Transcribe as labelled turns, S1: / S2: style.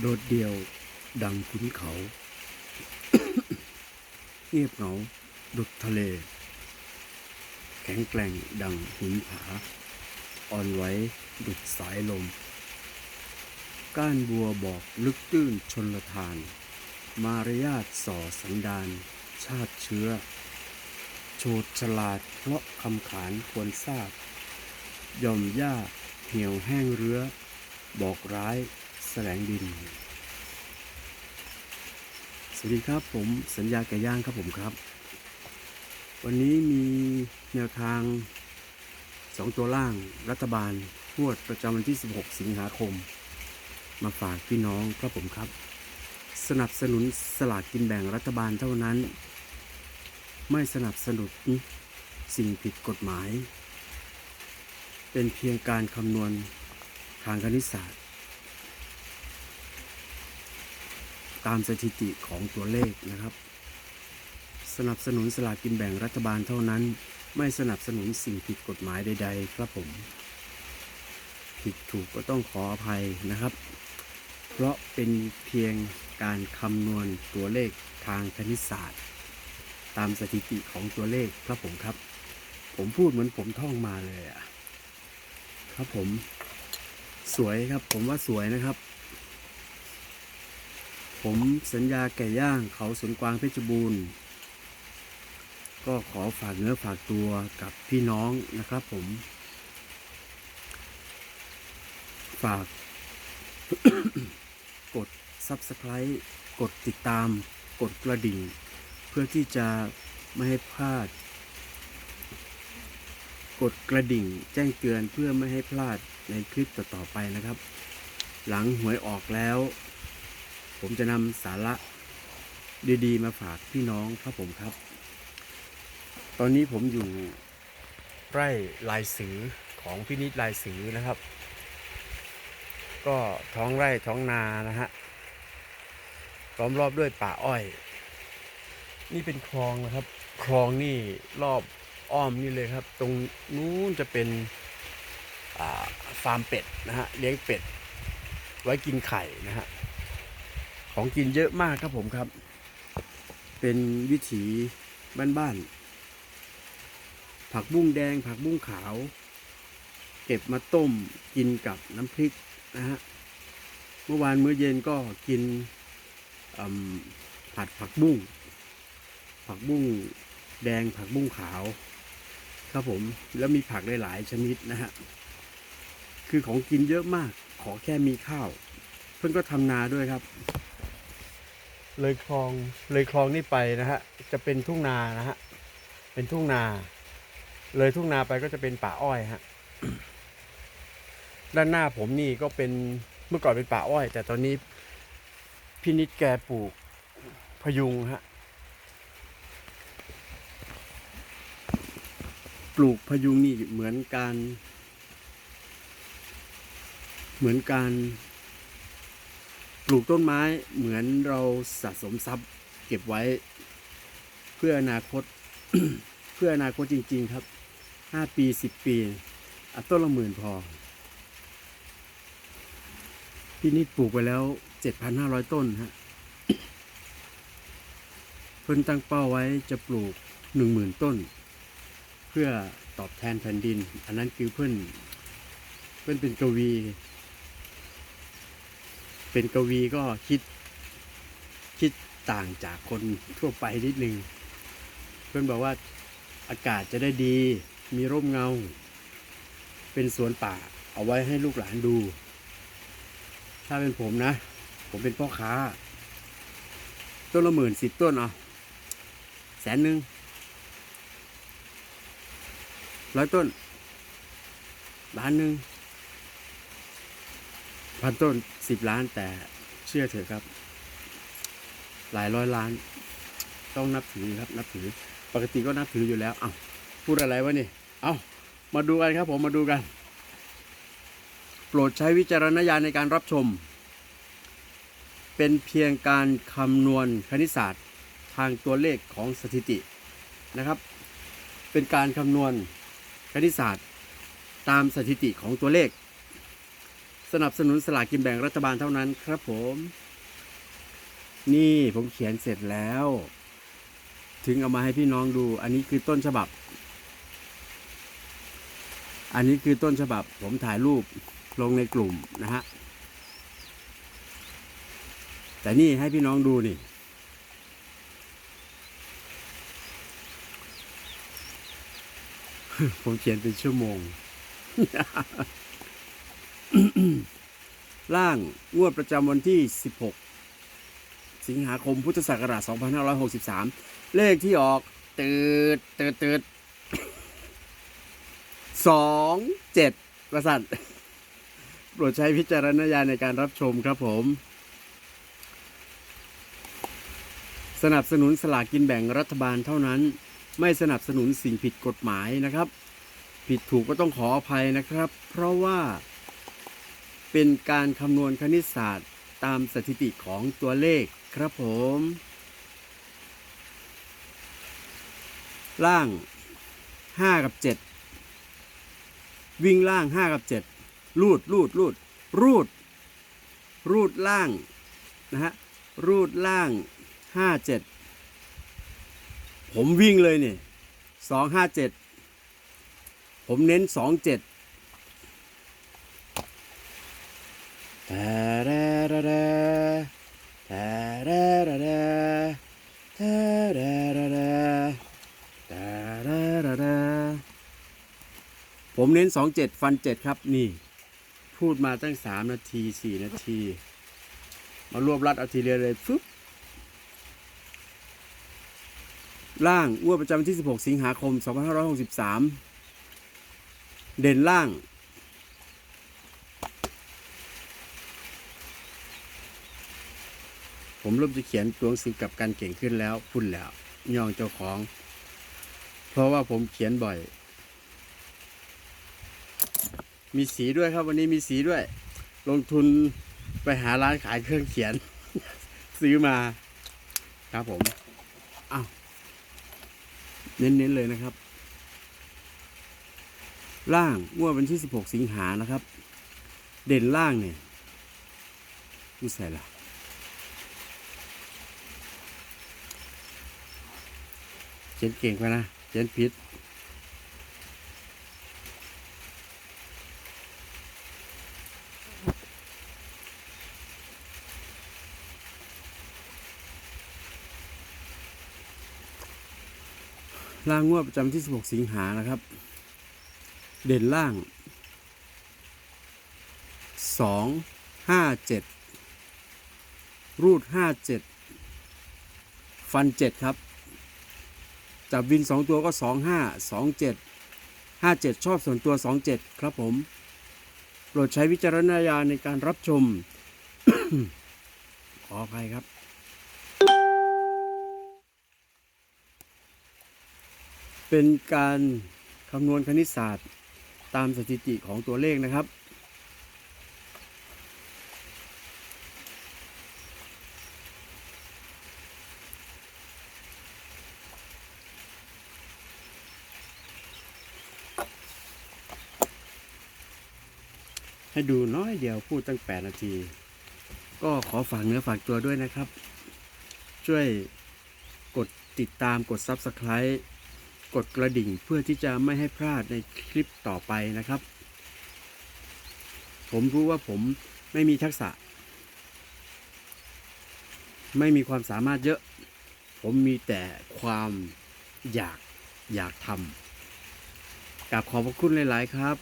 S1: โดดเดี่ยวดังขุนเขา เงียบเหงาดุดทะเล แข็งแกร่งดังหินผา อ่อนไหวดุดสายลม ก้านบัวบอกลึกตื้นชนละทาน มารยาทส่อสันดาน ชาติเชื้อโฉดฉลาดเพราะคำขานควรทราบย่อมย่าเหี่ยวแห้งเรือบอกร้าย แสลงดิน สวัสดีครับผมสัญญาไก่ย่างครับผมครับ วันนี้มีแนวทางสองตัวล่างรัฐบาลงวดประจำวันที่ 16 สิงหาคม มาฝากพี่น้องครับผมครับ สนับสนุนสลากกินแบ่งรัฐบาลเท่านั้น ไม่สนับสนุนสิ่งผิดกฎหมาย เป็นเพียงการคำนวณทางคณิตศาสตร์ ตามสถิติของตัวเลขนะครับ สนับสนุนสลากกินแบ่งรัฐบาลเท่านั้น ไม่สนับสนุนสิ่งผิดกฎหมายใด ๆ ครับผม ผิดถูกก็ต้องขออภัยนะครับ เพราะเป็นเพียงการคำนวณตัวเลขทางคณิตศาสตร์ ตามสถิติของตัวเลขครับผมครับ ผมพูดเหมือนผมท่องมาเลยอะครับผม สวยครับผมว่าสวยนะครับ ผมสัญญาไก่ย่างเขาสวนกวางเพชรบูรณ์ ก็ขอฝากเนื้อฝากตัวกับพี่น้องนะครับผม ฝาก กด Subscribe กดติดตาม กดกระดิ่ง เพื่อที่จะไม่ให้พลาด กดกระดิ่งแจ้งเตือนเพื่อไม่ให้พลาดในคลิปต่อๆไปนะครับ หลังหวยออกแล้ว ผมจะนำสาระดีๆ มาฝากพี่น้องครับผมครับ ตอนนี้ผมอยู่ไร่ลายสือของพินิจลายสือนะครับ ก็ท้องไร่ท้องนานะฮะล้อมรอบด้วยป่าอ้อย นี่เป็นคลองนะครับ คลองนี่รอบอ้อมนี่เลยครับ ตรงนู้นจะเป็นฟาร์มเป็ดนะฮะเลี้ยงเป็ด ไว้กินไข่นะฮะ ของกินเยอะมากครับผมครับ เป็นวิถีบ้านๆ ผักบุ้งแดง ผักบุ้งขาว เก็บมาต้มกินกับน้ำพริกนะฮะ เมื่อวานมื้อเย็นก็กินผัดผักบุ้ง ผักบุ้งแดงผักบุ้งขาว ครับผม แล้วมีผักหลายๆชนิดนะฮะ คือของกินเยอะมาก ขอแค่มีข้าว เพื่อนก็ทำนาด้วยครับ เลยคลองเลยคลองนี่ไปนะฮะจะเป็นทุ่งนานะฮะเป็นทุ่งนา เลยทุ่งนาไปก็จะเป็นป่าอ้อยฮะด้านหน้าผมนี่ก็เป็นเมื่อก่อนเป็นป่าอ้อย แต่ตอนนี้พินิจแกปลูกพยุงฮะปลูกพยุงนี่เหมือนการ เหมือนการ ปลูกต้นไม้เหมือนเราสะสมทรัพย์ เก็บไว้ เพื่ออนาคต เพื่ออนาคตจริง ๆ ครับห้าปีสิบปีต้นละหมื่นพอพี่นิดปลูกไปแล้วเจ็ดพันห้าร้อยต้นฮะเพิ่นตั้งเป้าไว้จะปลูกหนึ่งหมื่นต้น เพื่อตอบแทนแผ่นดิน อันนั้นคือเพื่อนเพื่อนเป็นกวี เป็นกวีก็คิดคิดต่างจากคนทั่วไปนิดนึง เพื่อนบอกว่าอากาศจะได้ดี มีร่มเงา เป็นสวนป่า เอาไว้ให้ลูกหลานดู ถ้าเป็นผมนะ ผมเป็นพ่อค้า ต้นละหมื่นสิบต้นเอาแสนหนึ่งร้อยต้นล้านหนึ่ง พันต้นสิบล้านแต่เชื่อเถอะครับ หลายร้อยล้าน ต้องนับถือครับ นับถือ ปกติก็นับถืออยู่แล้ว เอาพูดอะไรวะนี่ เอ้ามาดูกันครับผมมาดูกัน โปรดใช้วิจารณญาณในการรับชม เป็นเพียงการคำนวณคณิตศาสตร์ทางตัวเลขของสถิตินะครับ เป็นการคำนวณคณิตศาสตร์ ตามสถิติของตัวเลข สนับสนุนสลากกินแบ่งรัฐบาลเท่านั้นครับผม นี่ผมเขียนเสร็จแล้ว ถึงเอามาให้พี่น้องดู อันนี้คือต้นฉบับ อันนี้คือต้นฉบับ ผมถ่ายรูปลงในกลุ่มนะฮะ แต่นี่ให้พี่น้องดูนี่ผมเขียนเป็นชั่วโมง ร่างงวดประจำวันที่ 16 สิงหาคมพุทธศักราช 2563 เลขที่ออกตืดตืดตืดสองเจ็ดประสันโปรดใช้วิจารณญาณในการรับชมครับผม สนับสนุนสลากกินแบ่งรัฐบาลเท่านั้น ไม่สนับสนุนสิ่งผิดกฎหมายนะครับ ผิดถูกก็ต้องขออภัยนะครับ เพราะว่า เป็นการคำนวณคณิตศาสตร์ตามสถิติของตัวเลขครับผม ล่าง 5 กับ 7 วิ่งล่าง 5 กับ 7 รูดรูดรูดรูด รูดล่างนะฮะรูดล่าง 5 7 ผมวิ่งเลยเนี่ย2 5 7 ผมเน้น 2 ผมเน้นสองเจ็ดฟันเจ็ดครับ นี่ พูดมาตั้งสามนาทีสี่นาที มารวบรัดเอาทีเดียวเลยฟึบล่างอ้วประจำวันที่หกสิงหาคมสองพันห้าร้อยหกสิบสามเด่นล่าง ผมเริ่มจะเขียนตัวหนังสือกับการเก่งขึ้นแล้วพุ่นแล้วย่องเจ้าของ เพราะว่าผมเขียนบ่อย มีสีด้วยครับวันนี้มีสีด้วย ลงทุนไปหาร้านขายเครื่องเขียน ซื้อมาครับผมอ้าวเน้นๆเลยนะครับ ล่างงวดวันที่ 16 สิงหานะครับ เด่นล่างเนี่ยนี่ใส่ละ เขียนเก่งไปนะเขียนผิดล่างงวดประจำที่ 16 สิงหานะครับ เด่นล่าง 2 5 7 รูด 5 7 ฟัน 7 ครับ จับวิน 2 ตัวก็ 2 5 2 7 5 7 ชอบส่วนตัว 2 7 ครับผม โปรดใช้วิจารณญาณในการรับชม ขออภัยครับ เป็นการคำนวณคณิตศาสตร์ ตามสถิติของตัวเลขนะครับ ให้ดูน้อยเดียวพูดตั้ง 8 นาที ก็ขอฝากเนื้อฝากตัวด้วยนะครับ ช่วยกดติดตามกด Subscribe กดกระดิ่งเพื่อที่จะไม่ให้พลาดในคลิปต่อไปนะครับ ผมรู้ว่าผมไม่มีทักษะ ไม่มีความสามารถเยอะ ผมมีแต่ความอยากอยากทำกราบขอบพระคุณหลาย ๆ ครับ